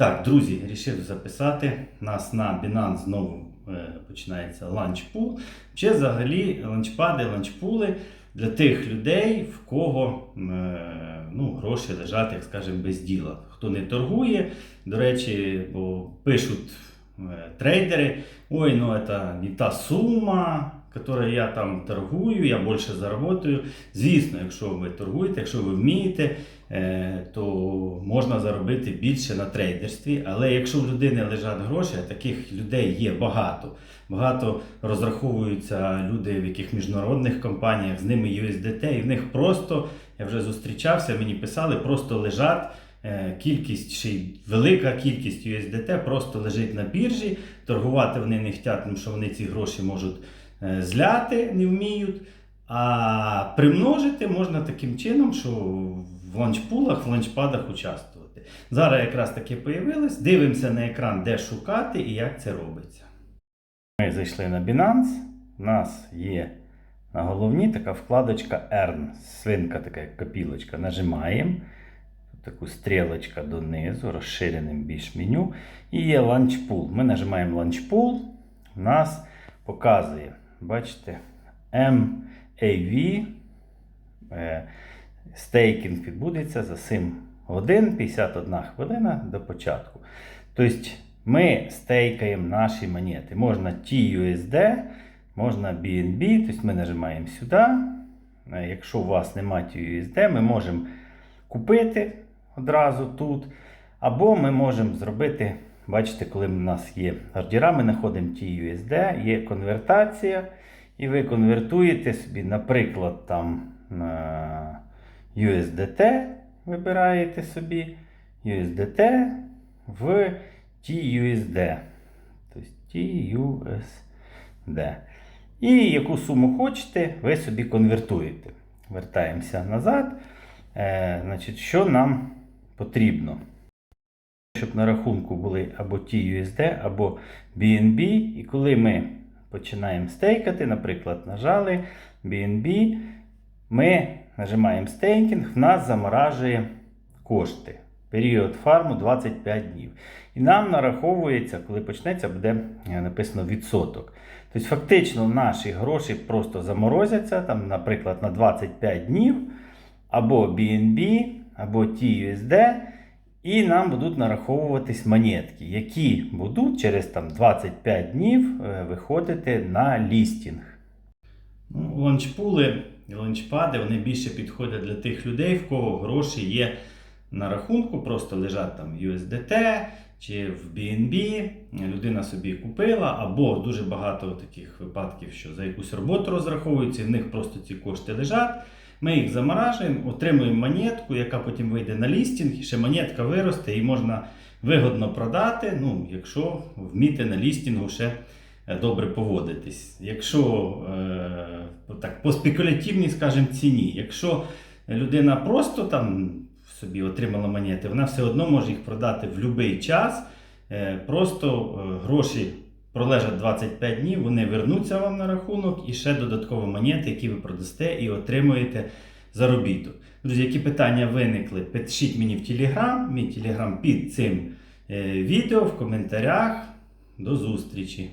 Так, друзі, вирішив записати. Нас на Binance знову е, починається ланчпул. Чи взагалі ланчпади, ланчпули для тих людей, в кого е, ну, гроші лежать, як скажемо, без діла. Хто не торгує, до речі, бо пишуть е, трейдери, ой, ну це не та сума, которой я там торгую, я більше заработаю. Звісно, якщо ви торгуєте, якщо ви вмієте, е, то можна заробити більше на трейдерстві. Але якщо в людини лежать гроші, а таких людей є багато. Багато розраховуються люди в яких міжнародних компаніях, з ними USDT, і в них просто, я вже зустрічався, мені писали, просто лежать. Е, Кількість ще й велика кількість USDT просто лежить на біржі. Торгувати вони не хочуть, тому що вони ці гроші можуть е, зляти, не вміють. А примножити можна таким чином, що в ланчпулах, в ланчпадах участвувати. Зараз якраз таки появилось. Дивимося на екран, де шукати і як це робиться. Ми зайшли на Binance. У нас є на головній така вкладочка Earn. Свинка така як копілочка. Нажимаємо. Таку стрілочка донизу, розширеним більш меню. І є ланчпул. Ми нажимаємо ланчпул. У нас показує, бачите, MAV. Е, Стейкінг відбудеться за 7 годин, 51 хвилина до початку. Тобто ми стейкаємо наші монети. Можна TUSD, можна BNB, тобто ми нажимаємо сюди. Е, Якщо у вас немає TUSD, ми можемо купити одразу тут. Або ми можемо зробити, бачите, коли в нас є ордера, ми знаходимо TUSD, є конвертація. І ви конвертуєте собі, наприклад, там USDT вибираєте собі USDT в TUSD. Тобто TUSD. І яку суму хочете, ви собі конвертуєте. Вертаємося назад. Е, значить, Що нам потрібно? Щоб на рахунку були або TUSD, або BNB. І коли ми починаємо стейкати, наприклад, нажали BNB, ми нажимаємо стейкінг, в нас заморажує кошти. Період фарму 25 днів. І нам нараховується, коли почнеться, буде е, написано відсоток. Тобто, фактично, наші гроші просто заморозяться, там, наприклад, на 25 днів, або BNB, або TUSD, і нам будуть нараховуватись монетки, які будуть через там, 25 днів е, виходити на лістінг. Ну, ланчпули і ланчпади вони більше підходять для тих людей, в кого гроші є на рахунку, просто лежать там USDT чи в BNB. Людина собі купила, або дуже багато таких випадків, що за якусь роботу розраховуються, і в них просто ці кошти лежать. Ми їх заморажуємо, отримуємо монетку, яка потім вийде на лістінг, і ще монетка виросте і можна вигодно продати, ну, якщо вміти на лістінгу ще е, добре поводитись. Якщо е, так, по спекулятивній, скажімо, ціні, якщо людина просто там собі отримала монети, вона все одно може їх продати в будь-який час. Е, просто е, гроші пролежать 25 днів, вони вернуться вам на рахунок і ще додаткові монети, які ви продасте і отримуєте заробіток. Друзі, які питання виникли, пишіть мені в Телеграм, мій Телеграм під цим е, відео в коментарях. До зустрічі!